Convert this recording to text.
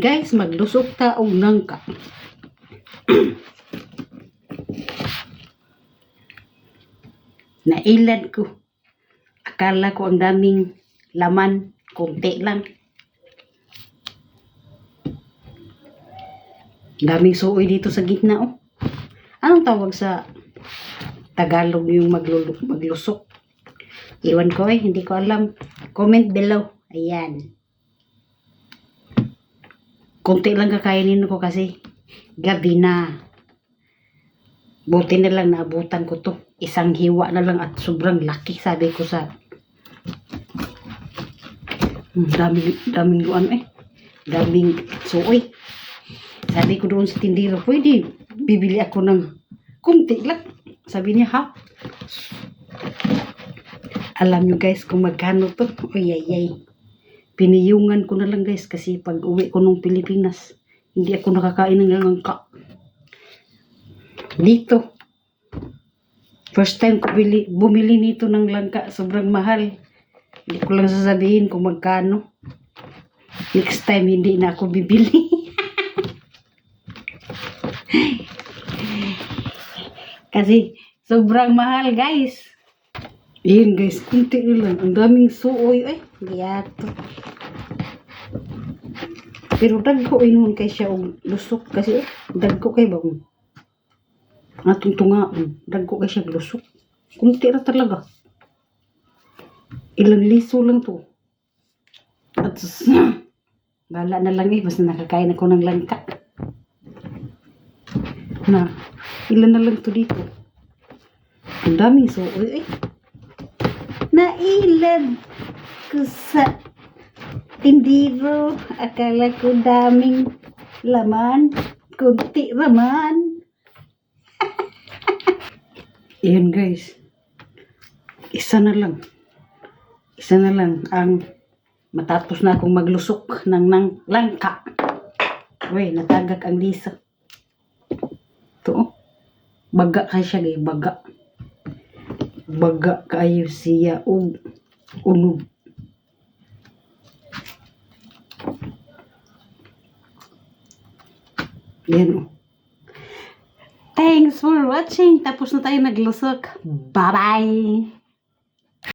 Guys, maglusok ta og nangka. Nailad ko. Akala ko ang daming laman, konti lang. Daming suoy dito sa gitna oh. Anong tawag sa Tagalog yung maglulu- maglusok? Iwan ko eh, hindi ko alam. Comment below. Ayan. Konti lang kakainin ko kasi gabi na. Buti na lang naabutan ko to. Isang hiwa na lang at sobrang laki sabi ko sa Hmm, daming daming ano eh. Daming suoy. Sabi ko doon sa tindero, pwede bibili ako ng kunti lang. Sabi niya, ha? Alam nyo guys kung magkano to. Uy, ay, ay. Piniyungan ko na lang guys kasi pag uwi ko nung Pilipinas, hindi ako nakakain ng langka. Dito. First time ko bili, bumili nito ng langka. Sobrang mahal. Hindi ko lang sasabihin kung magkano. Next time, hindi na ako bibili. Kasi sobrang mahal guys. Yun guys, kunti lang. Ang daming suoy. Ay, liyato. Pero dagko inon kay siya og lusok kasi eh, dagko kay ba um, atong tungaon dagko kay siya lusok. Kunti ra talaga. Ilang liso lang to. At bala na lang eh basta nakakain ako ng langka. Na ilan na lang to dito? Ang daming suoy eh nailad ko sa tindiro akala ko daming laman. Kunti raman Iyan guys. Isa na lang. Isa na lang ang matapos na akong maglusok ng ng langka. Uy, natagak ang lisa. To oh. baga kay siya gay baga. Baga kayo siya og unog yan oh. Thanks for watching. Tapos na tayo naglusok. Bye-bye!